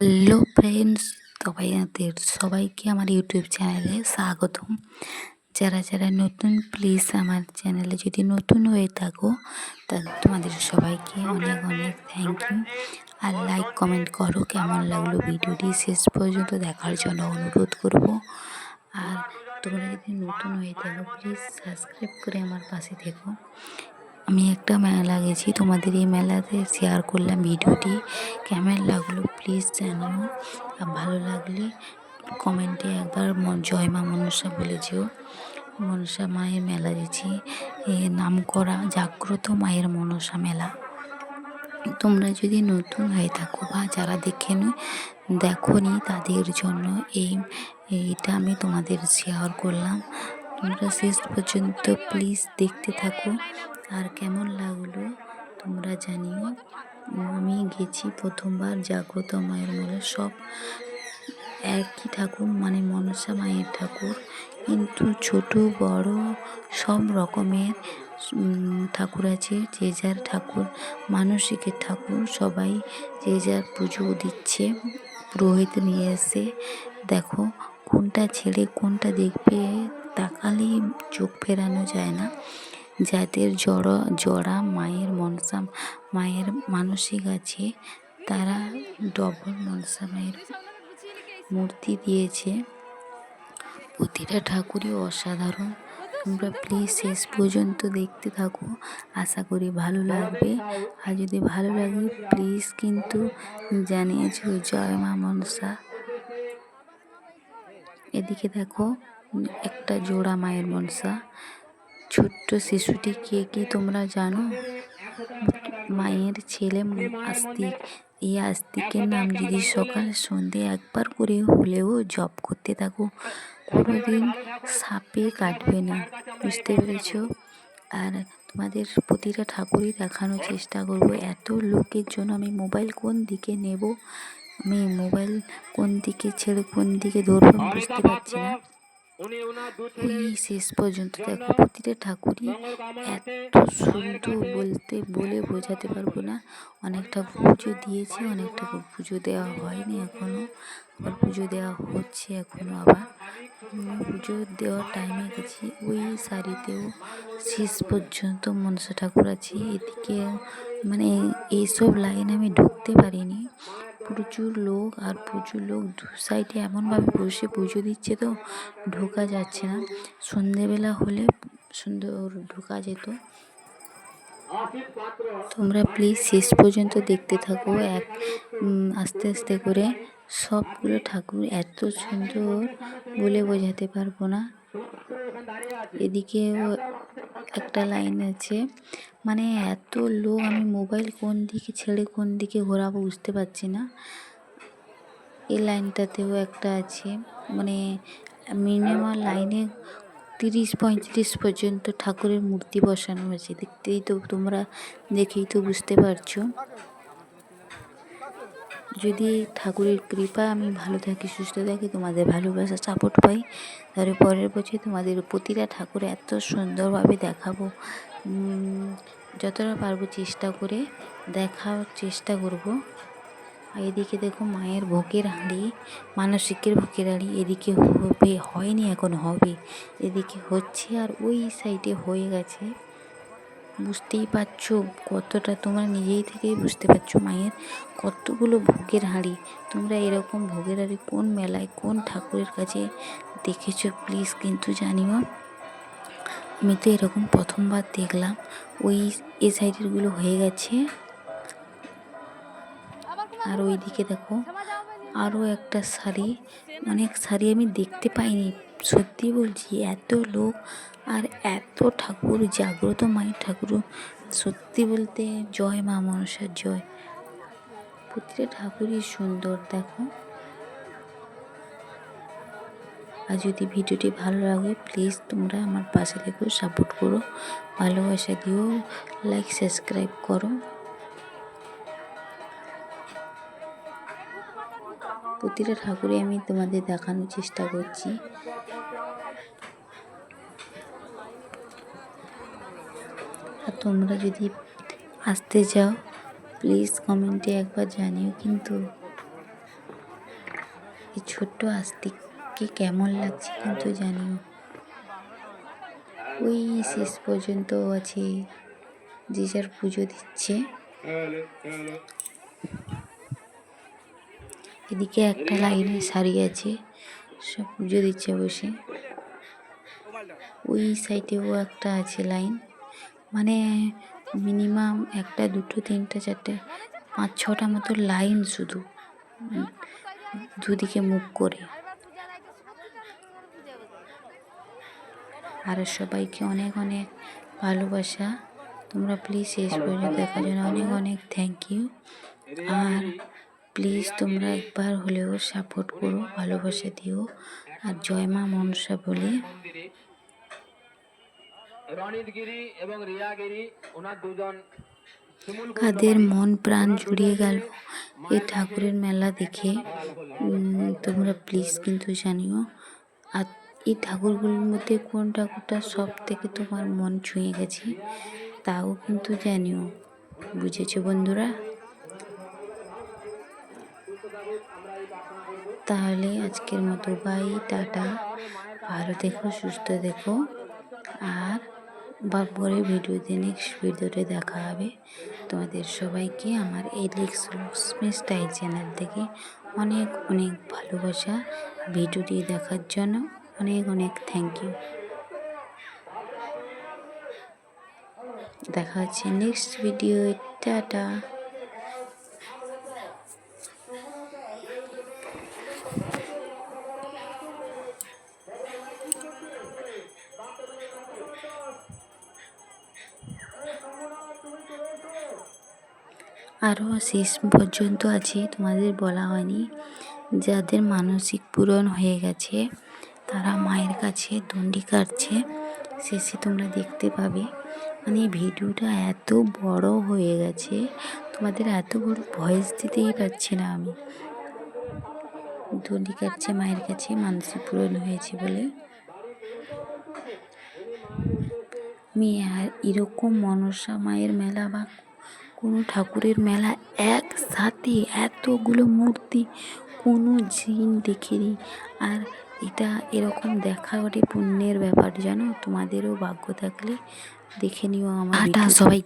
Hello friends তোমাদের সবাইকে আমার ইউটিউব চ্যানেলে স্বাগতম। যারা যারা নতুন প্লিজ আমার চ্যানেলে যদি নতুন হয়ে থাকো, তাহলে তোমাদের সবাইকে অনেক অনেক থ্যাংক ইউ আর লাইক কমেন্ট করো কেমন লাগল ভিডিওটি। শেষ পর্যন্ত দেখার জন্য অনুরোধ করব। আর তোমরা যদি নতুন হয়ে থাকো প্লিজ সাবস্ক্রাইব করে আমার পাশে থেকো। আমি একটা মেলা গেছি, তোমাদের এই মেলাতে শেয়ার করলাম ভিডিওটি। কেমন লাগল প্লিজ জানিও। আর ভালো লাগলে কমেন্টে একবার জয় মা মনসা বলে যেও। মনসা মায়ের মেলা গেছি। এ নাম করা জাগ্রত মায়ের মনসা মেলা। তোমরা যদি নতুন হয়ে থাকো বা যারা দেখে দেখো নি তাদের জন্য এই, এইটা আমি তোমাদের শেয়ার করলাম। তোমরা শেষ পর্যন্ত প্লিজ দেখতে থাকো। আর কেমন লাগল তোমরা জানিও। আমি গেছি প্রথমবার, জাগ্রত মায়ের মনে সব একই ঠাকুর মানে মনসা মায়ের ঠাকুর। কিন্তু ছোট, বড় সব রকমের ঠাকুর আছে। যে যার ঠাকুর, মানসিকের ঠাকুর, সবাই যে যার পুজো দিচ্ছে, পুরোহিত নিয়ে এসে। দেখো, কোনটা ছেড়ে কোনটা দেখবে, তাকালেই চোখ ফেরানো যায় না। যাদের জড়, জড়া মায়ের মনসা মায়ের মানসিক আছে, তারা ডবল মনসা মায়ের মূর্তি দিয়েছে। প্রতিটা ঠাকুরই অসাধারণ। তোমরা প্লিজ শেষ পর্যন্ত দেখতে থাকো। আশা করি ভালো লাগবে। আর যদি ভালো লাগে প্লিজ কিন্তু জানিয়েছো জয় মা মনসা। এদিকে দেখো, একটা জোড়া মায়ের মনসা। ছোট্ট শিশুটি কে কি তোমরা জানো? মায়ের ছেলে আস্তিক এই আস্তিকের নাম যদি সকাল সন্ধে একবার করে হলেও জপ করতে থাকো, কোনোদিন সাপে কাটবে না। বুঝতে পেরেছ? আর তোমাদের প্রতিটা ঠাকুরই দেখানোর চেষ্টা করব। এত লোকের জন্য আমি মোবাইল কোন দিকে নেব? আমি মোবাইল কোন দিকে ছেড়ে কোন দিকে ধরবো বুঝতে পারছি না। ওই শেষ পর্যন্ত দেখো প্রতিটা ঠাকুরই এত সুন্দর বলতে বলে বোঝাতে পারব না। অনেক ঠাকুর পুজো দিয়েছে অনেক ঠাকুর পুজো দেওয়া হয়নি এখনও আবার পুজো দেওয়া হচ্ছে এখনও আবার। পুজো দেওয়ার টাইমে গেছি। ওই শাড়িতেও শেষ পর্যন্ত মনসা ঠাকুর আছে। এদিকে মানে এইসব লাইনে আমি ঢুকতে পারিনি। প্রচুর লোক আর প্রচুর লোক দু সাইডে এমনভাবে বসে পুজো দিচ্ছে তো ঢোকা যাচ্ছে না। সন্ধেবেলা হলে সুন্দর ঢোকা যেত। তোমরা প্লিজ শেষ পর্যন্ত দেখতে থাকো। এক আস্তে আস্তে করে সবগুলো ঠাকুর এত সুন্দর বলে বোঝাতে পারব না। এদিকেও একটা লাইন আছে মানে এত লোক, আমি মোবাইল কোন দিকে ছেড়ে কোন দিকে ঘোরাবো বুঝতে পারছি না। এই লাইনটাতেও একটা আছে মানে মিনিমাম লাইনে তিরিশ পঁয়ত্রিশ পর্যন্ত ঠাকুরের মূর্তি বসানো আছে, দেখতেই তো তোমরা, দেখেই তো বুঝতে পারছ। যদি ঠাকুরের কৃপা আমি ভালো থাকি, সুস্থ থাকি, তোমাদের ভালোবাসা সাপোর্ট পাই, তাহলে পরের বছর তোমাদের প্রতিটা ঠাকুর এত সুন্দরভাবে দেখাবো। যতটা পারব চেষ্টা করে দেখার চেষ্টা করব। এদিকে দেখো মায়ের ভোগের হাঁড়ি, মানসিকের ভোগের হাঁড়ি, এদিকে হবে, হয়নি, এখন হবে। এদিকে হচ্ছে আর ওই সাইডে হয়ে গেছে। বুঝতেই পারছ কতটা তোমরা নিজেই থেকেই বুঝতে পারছ মায়ের কতগুলো ভোগের হাঁড়ি। তোমরা এরকম ভোগের হাঁড়ি কোন মেলায়, কোন ঠাকুরের কাছে দেখেছ প্লিজ কিন্তু জানিও। আমি তো এরকম প্রথমবার দেখলাম, ওই এ সাইডেরগুলো হয়ে গেছে। আর ওইদিকে দেখো আরও একটা শাড়ি অনেক শাড়ি আমি দেখতে পাইনি। সত্যি বলছি, এত লোক আর এত ঠাকুর, জাগ্রত মায়ের ঠাকুর। সত্যি বলতে জয় মা মনসার জয়। প্রতিটা ঠাকুরই সুন্দর, দেখো। আর যদি ভিডিওটি ভালো লাগে প্লিজ তোমরা আমার পাশে থেকেও সাপোর্ট করো। ভালোবাসা দিও লাইক সাবস্ক্রাইব করো। প্রতিটা ঠাকুরে আমি তোমাদের দেখানোর চেষ্টা করছি। আর তোমরা যদি আসতে চাও প্লিজ কমেন্টে একবার জানিও কিন্তু এই ছোট্ট আস্তিককে কেমন লাগছে কিন্তু জানিও। ওই শেষ পর্যন্ত আছে, যে যার পুজো দিচ্ছে। এদিকে একটা লাইনে সারি আছে, সব পুজো দিচ্ছে বসে। ওই সাইডেও একটা আছে লাইন। মানে মিনিমাম একটা, দুটো, তিনটা, চারটে, পাঁচ, ছটা মতো লাইন শুধু। দুদিকে মুখ করে। আর সবাইকে অনেক অনেক ভালোবাসা। তোমরা প্লিজ শেষ পর্যন্ত দেখার জন্য অনেক অনেক থ্যাংক ইউ আর প্লিজ তোমরা একবার হলেও সাপোর্ট করো ভালোবাসা দিও। আর জয় মা মনসা বলে। মন্দিরে এবং রিয়া ওনার দুজন কাদের মন প্রাণ জুড়িয়ে গেল। এই ঠাকুরের মেলা দেখে তোমরা প্লিজ কিন্তু জানিও। আর এই ঠাকুরগুলোর মধ্যে কোন ঠাকুরটা সব থেকে তোমার মন ছুঁয়ে গেছে তাও কিন্তু জানিও। বুঝেছ বন্ধুরা? তাহলে আজকের মতো বাই, টাটা। ভালো দেখো, সুস্থ দেখো। আর বা পরে ভিডিওতে নেক্সট ভিডিওতে দেখা হবে। তোমাদের সবাইকে আমার এই লিক্স স্টাইল চ্যানেল থেকে অনেক অনেক ভালোবাসা। ভিডিওটি দেখার জন্য অনেক অনেক থ্যাংক ইউ দেখা হচ্ছে নেক্সট ভিডিও টাটা। আরও শেষ পর্যন্ত আছে, তোমাদের বলা হয়নি। যাদের মানসিক পূরণ হয়ে গেছে, তারা মায়ের কাছে দণ্ডি কাটছে, শেষে তোমরা দেখতে পাবে। মানে ভিডিওটা এত বড় হয়ে গেছে, তোমাদের এত বড় ভয়েস দিতেই পারছি না আমি। দণ্ডি কাটছে মায়ের কাছে, মানসিক পূরণ হয়েছে বলে। আমি এরকম মনসা মায়ের মেলা বা কোনো ঠাকুরের মেলা একসাথে এতগুলো মূর্তি কোনো জিন দেখিনি। আর এটা এরকম দেখা ওঠে পুণ্যের ব্যাপার জানো? তোমাদেরও ভাগ্য থাকলে দেখে নিও আমার সবাই।